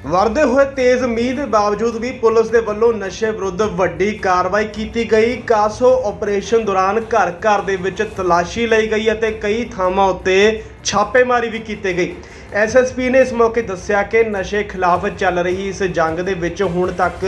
ਵਰਦੇ ਹੋਏ ਤੇਜ਼ ਮੀਂਹ ਦੇ ਬਾਵਜੂਦ ਵੀ ਪੁਲਿਸ ਦੇ ਵੱਲੋਂ ਨਸ਼ੇ ਵਿਰੁੱਧ ਵੱਡੀ ਕਾਰਵਾਈ ਕੀਤੀ ਗਈ। ਕਾਸੋ ਆਪਰੇਸ਼ਨ ਦੌਰਾਨ ਘਰ ਘਰ ਦੇ ਵਿੱਚ ਤਲਾਸ਼ੀ ਲਈ ਗਈ ਅਤੇ ਕਈ ਥਾਵਾਂ ਉੱਤੇ ਛਾਪੇਮਾਰੀ ਵੀ ਕੀਤੀ ਗਈ। ਐਸਐਸਪੀ ਨੇ ਇਸ ਮੌਕੇ ਦੱਸਿਆ ਕਿ ਨਸ਼ੇ ਖਿਲਾਫ ਚੱਲ ਰਹੀ ਇਸ ਜੰਗ ਦੇ ਵਿੱਚ ਹੁਣ ਤੱਕ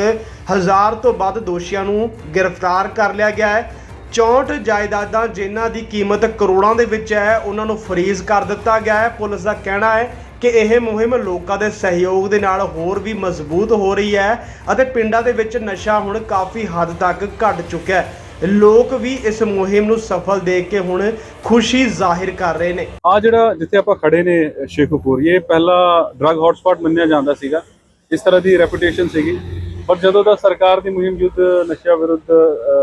ਹਜ਼ਾਰ ਤੋਂ ਵੱਧ ਦੋਸ਼ੀਆਂ ਨੂੰ ਗ੍ਰਿਫਤਾਰ ਕਰ ਲਿਆ ਗਿਆ ਹੈ। 64 ਜਾਇਦਾਦਾਂ ਜਿਨ੍ਹਾਂ ਦੀ ਕੀਮਤ ਕਰੋੜਾਂ ਦੇ ਵਿੱਚ ਹੈ, ਉਹਨਾਂ ਨੂੰ ਫਰੀਜ਼ ਕਰ ਦਿੱਤਾ ਗਿਆ ਹੈ। ਪੁਲਿਸ ਦਾ ਕਹਿਣਾ ਹੈ ਕਿ ਇਹ ਮੁਹਿੰਮ ਲੋਕਾਂ ਦੇ ਸਹਿਯੋਗ ਦੇ ਨਾਲ ਹੋਰ ਵੀ ਮਜ਼ਬੂਤ ਹੋ ਰਹੀ ਹੈ ਅਤੇ ਪਿੰਡਾਂ ਦੇ ਵਿੱਚ ਨਸ਼ਾ ਹੁਣ ਕਾਫੀ ਹੱਦ ਤੱਕ ਘਟ ਚੁੱਕਿਆ ਹੈ। ਲੋਕ ਵੀ ਇਸ ਮੁਹਿੰਮ ਨੂੰ ਸਫਲ ਦੇਖ ਕੇ ਹੁਣ ਖੁਸ਼ੀ ਜ਼ਾਹਿਰ ਕਰ ਰਹੇ ਨੇ। ਆ ਜਿਹੜਾ ਜਿੱਥੇ ਆਪਾਂ ਖੜੇ ਨੇ ਸ਼ੇਖੂਪੁਰ ਇਹ ਪਹਿਲਾ ਡਰੱਗ ਹੌਟਸਪੌਟ ਮੰਨਿਆ ਜਾਂਦਾ ਸੀਗਾ। ਇਸ ਤਰ੍ਹਾਂ ਦੀ ਰੈਪੂਟੇਸ਼ਨ ਸੀਗੀ। ਪਰ ਜਦੋਂ ਦਾ ਸਰਕਾਰ ਦੀ ਮੁਹਿੰਮ ਯੁੱਧ ਨਸ਼ਾ ਵਿਰੁੱਧ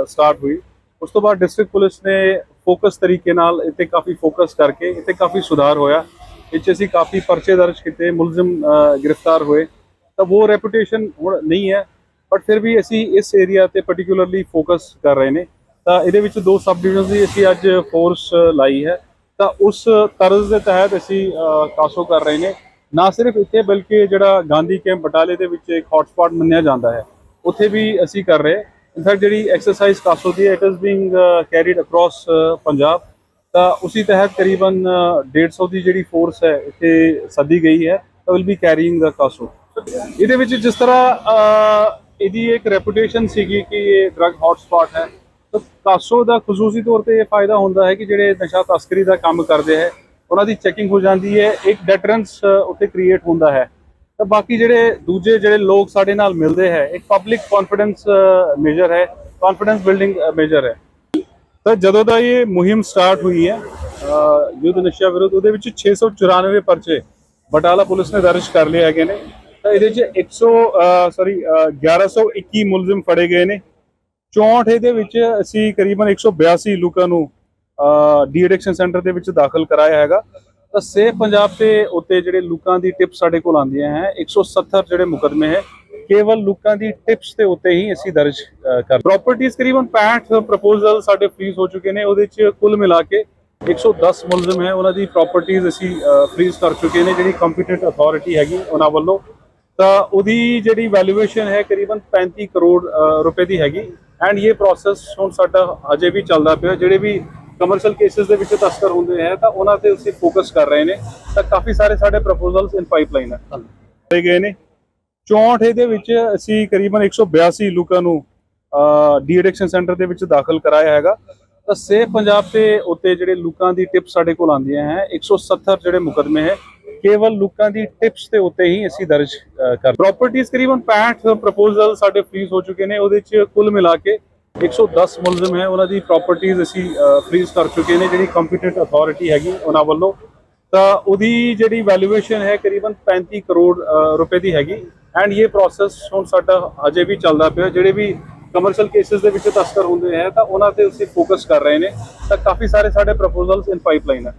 ਸਟਾਰਟ ਹੋਈ ਉਸ ਤੋਂ ਬਾਅਦ ਡਿਸਟ੍ਰਿਕਟ ਪੁਲਿਸ ਨੇ ਫੋਕਸ ਤਰੀਕੇ ਨਾਲ ਇੱਥੇ ਕਾਫੀ ਫੋਕਸ ਕਰਕੇ ਇੱਥੇ ਕਾਫੀ ਸੁਧਾਰ ਹੋਇਆ। ਇਹ 'ਚ ਅਸੀਂ ਕਾਫੀ ਪਰਚੇ ਦਰਜ ਕੀਤੇ, ਮੁਲਜ਼ਮ ਗ੍ਰਿਫਤਾਰ ਹੋਏ। ਤਾਂ ਉਹ ਰੈਪੂਟੇਸ਼ਨ ਹੁਣ ਨਹੀਂ ਹੈ ਬਟ ਫਿਰ ਵੀ ਅਸੀਂ ਇਸ ਏਰੀਆ ਤੇ ਪਾਰਟਿਕੂਲਰਲੀ ਫੋਕਸ ਕਰ ਰਹੇ ਨੇ। ਤਾਂ ਇਹਦੇ ਵਿੱਚ ਦੋ ਸਬ ਡਿਵੀਜ਼ਨਸ ਦੀ ਅਸੀਂ ਅੱਜ ਫੋਰਸ ਲਾਈ ਹੈ। ਤਾਂ ਉਸ ਤਰਜ਼ ਦੇ ਤਹਿਤ ਅਸੀਂ ਕਾਸੋ ਕਰ ਰਹੇ ਨੇ। ਨਾ ਸਿਰਫ ਇੱਥੇ, ਬਲਕਿ ਜਿਹੜਾ ਗਾਂਧੀ ਕੈਂਪ ਬਟਾਲੇ ਦੇ ਵਿੱਚ ਇੱਕ ਹੌਟਸਪੌਟ ਮੰਨਿਆ ਜਾਂਦਾ ਹੈ। ਉੱਥੇ ਵੀ ਅਸੀਂ ਕਰ ਰਹੇ। ਇਨਫੈਕਟ ਜਿਹੜੀ exercise CASO the it is being carried across Punjab ਤਾਂ ਉਸੇ ਤਹਿਤ ਕਰੀਬਨ uh, ਅ, 150 ਦੀ ਜਿਹੜੀ ਫੋਰਸ ਹੈ ਇੱਥੇ ਸੱਦੀ ਗਈ ਹੈ ਤਾਂ ਵਿਲ ਬੀ ਕੈਰੀਇੰਗ ਦਾ ਕਾਸੋ ਇਹਦੇ ਵਿੱਚ ਜਿਸ ਤਰ੍ਹਾਂ uh, ਇਹਦੀ ਇੱਕ ਰੈਪੂਟੇਸ਼ਨ ਸੀਗੀ ਕਿ ਇਹ ਡਰੱਗ ਹੌਟਸਪੌਟ ਹੈ ਤਾਂ ਕਾਸੋ ਦਾ ਖਸੂਸੀ ਤੌਰ ਤੇ ਇਹ ਫਾਇਦਾ ਹੁੰਦਾ ਹੈ ਕਿ ਜਿਹੜੇ ਨਸ਼ਾ ਤਸਕਰੀ ਦਾ ਕੰਮ ਕਰਦੇ ਹੈ ਉਹਨਾਂ ਦੀ ਚੈਕਿੰਗ ਹੋ ਜਾਂਦੀ ਹੈ ਇੱਕ ਡੈਟਰੈਂਸ uh, ਉੱਥੇ ਕ੍ਰੀਏਟ ਹੁੰਦਾ ਹੈ। ਤਾਂ ਬਾਕੀ ਜਿਹੜੇ ਦੂਜੇ ਜਿਹੜੇ ਲੋਕ ਸਾਡੇ ਨਾਲ ਮਿਲਦੇ ਹੈ, ਇੱਕ ਪਬਲਿਕ ਕੌਨਫੀਡੈਂਸ ਮੇਜਰ ਹੈ ਕੌਨਫੀਡੈਂਸ ਬਿਲਡਿੰਗ ਮੇਜਰ ਹੈ। ਤਾਂ ਜਦੋਂ ਦਾ ਇਹ ਮੁਹਿੰਮ ਸਟਾਰਟ ਹੋਈ ਹੈ ਯੁੱਧ ਨਸ਼ਾ ਵਿਰੁੱਧ, ਉਹਦੇ ਵਿੱਚ 694 ਪਰਚੇ ਬਟਾਲਾ ਪੁਲਿਸ ਨੇ ਦਰਜ ਕਰ ਲਏ ਹੈਗੇ ਨੇ। ਤਾਂ ਇਹਦੇ ਵਿੱਚ 100 ਸੌਰੀ 1121 ਮੁਲਜ਼ਮ ਫੜੇ ਗਏ ਨੇ। 64 ਇਹਦੇ ਵਿੱਚ ਅਸੀਂ ਕਰੀਬਨ 182 ਲੋਕਾਂ ਨੂੰ ਡੀ ਐਡਿਕਸ਼ਨ ਸੈਂਟਰ ਦੇ ਵਿੱਚ ਦਾਖਲ ਕਰਾਇਆ ਹੈਗਾ। ਤਾਂ ਸੇਫ ਪੰਜਾਬ ਤੇ ਉੱਤੇ ਜਿਹੜੇ ਲੋਕਾਂ ਦੀ ਟਿਪਸ ਸਾਡੇ ਕੋਲ ਆਉਂਦੀਆਂ ਹੈ 170 ਜਿਹੜੇ ਮੁਕਦਮੇ ਹੈ, ਕੇਵਲ ਲੋਕਾਂ ਦੀ ਟਿਪਸ ਦੇ ਉੱਤੇ ਹੀ ਅਸੀਂ ਦਰਜ ਕਰ ਪ੍ਰਾਪਰਟੀਆਂ ਕਰੀਬਨ 65 ਪ੍ਰਪੋਜ਼ਲ ਸਾਡੇ ਫ੍ਰੀਜ਼ ਹੋ ਚੁੱਕੇ ਨੇ, ਉਹਦੇ ਚ ਕੁੱਲ ਮਿਲਾ ਕੇ 110 ਮੁਲਜ਼ਮ ਹੈ, ਉਹਨਾਂ ਦੀ ਪ੍ਰਾਪਰਟੀਆਂ ਅਸੀਂ ਫ੍ਰੀਜ਼ ਕਰ ਚੁੱਕੇ ਨੇ, ਜਿਹੜੀ ਕੰਪੀਟੈਂਟ ਅਥਾਰਟੀ ਹੈਗੀ ਉਹਨਾਂ ਵੱਲੋਂ। ਤਾਂ ਉਹਦੀ ਜਿਹੜੀ ਵੈਲਿਊਏਸ਼ਨ ਹੈ ਕਰੀਬਨ 35 ਕਰੋੜ ਰੁਪਏ ਦੀ ਹੈਗੀ। ਐਂਡ ਇਹ ਪ੍ਰੋਸੈਸ ਹੁਣ ਸਾਡਾ ਅਜੇ ਵੀ ਚੱਲਦਾ ਪਿਆ, ਜਿਹੜੇ ਵੀ ਕਮਰਸ਼ੀਅਲ ਕੇਸਿਸ ਦੇ ਵਿੱਚ ਤਸਕਰ ਹੁੰਦੇ ਹੈ ਤਾਂ ਉਹਨਾਂ ਤੇ ਅਸੀਂ ਫੋਕਸ ਕਰ ਰਹੇ ਨੇ। ਤਾਂ ਕਾਫੀ ਸਾਰੇ ਸਾਡੇ ਪ੍ਰਪੋਜ਼ਲਸ ਇਨ ਪਾਈਪਲਾਈਨ ਹੈ। ਲਏ ਗਏ ਨੇ। 64 ਇਹਦੇ ਵਿੱਚ ਅਸੀਂ ਕਰੀਬਨ 182 ਲੋਕਾਂ ਨੂੰ ਡੀ ਐਡਿਕਸ਼ਨ ਸੈਂਟਰ ਦੇ ਵਿੱਚ ਦਾਖਲ ਕਰਾਇਆ ਹੈਗਾ। ਤਾਂ ਸੇਫ ਪੰਜਾਬ ਤੇ ਉੱਤੇ ਜਿਹੜੇ ਲੋਕਾਂ ਦੀ ਟਿਪਸ ਸਾਡੇ ਕੋਲ ਆਉਂਦੀਆਂ ਹੈ 170 ਜਿਹੜੇ ਮੁਕਦਮੇ ਹੈ ਕੇਵਲ ਲੋਕਾਂ ਦੀ ਟਿਪਸ ਦੇ ਉੱਤੇ ਹੀ ਅਸੀਂ ਦਰਜ ਕਰ ਪ੍ਰਾਪਰਟੀਆਂ ਕਰੀਬਨ 65 ਪ੍ਰਪੋਜ਼ਲ ਸਾਡੇ ਫ੍ਰੀਜ਼ ਹੋ ਚੁੱਕੇ ਨੇ ਉਹਦੇ ਚ ਕੁੱਲ ਮਿਲਾ ਕੇ 110 ਮੁਲਜ਼ਮ ਹੈ, ਉਹਨਾਂ ਦੀ ਪ੍ਰਾਪਰਟੀਆਂ ਅਸੀਂ ਫ੍ਰੀਜ਼ ਕਰ ਚੁੱਕੇ ਨੇ, ਜਿਹੜੀ ਕੰਪੀਟੈਂਟ ਅਥਾਰਟੀ ਹੈਗੀ ਉਹਨਾਂ ਵੱਲੋਂ। ਤਾਂ ਉਹਦੀ ਜਿਹੜੀ ਵੈਲਿਊਏਸ਼ਨ ਹੈ ਕਰੀਬਨ 35 ਕਰੋੜ ਰੁਪਏ ਦੀ ਹੈਗੀ। ਐਂਡ ਇਹ ਪ੍ਰੋਸੈਸ ਹੁਣ ਸਾਡਾ ਅਜੇ ਵੀ ਚੱਲਦਾ ਪਿਆ। ਜਿਹੜੇ ਵੀ ਕਮਰਸ਼ੀਅਲ ਕੇਸਿਸ ਦੇ ਵਿੱਚ ਤਸਕਰ ਹੁੰਦੇ ਹੈ, ਤਾਂ ਉਹਨਾਂ ਤੇ ਅਸੀਂ ਫੋਕਸ ਕਰ ਰਹੇ ਨੇ। ਤਾਂ ਕਾਫੀ ਸਾਰੇ ਸਾਡੇ ਪ੍ਰਪੋਜ਼ਲਸ ਇਨ ਪਾਈਪਲਾਈਨ ਹੈ।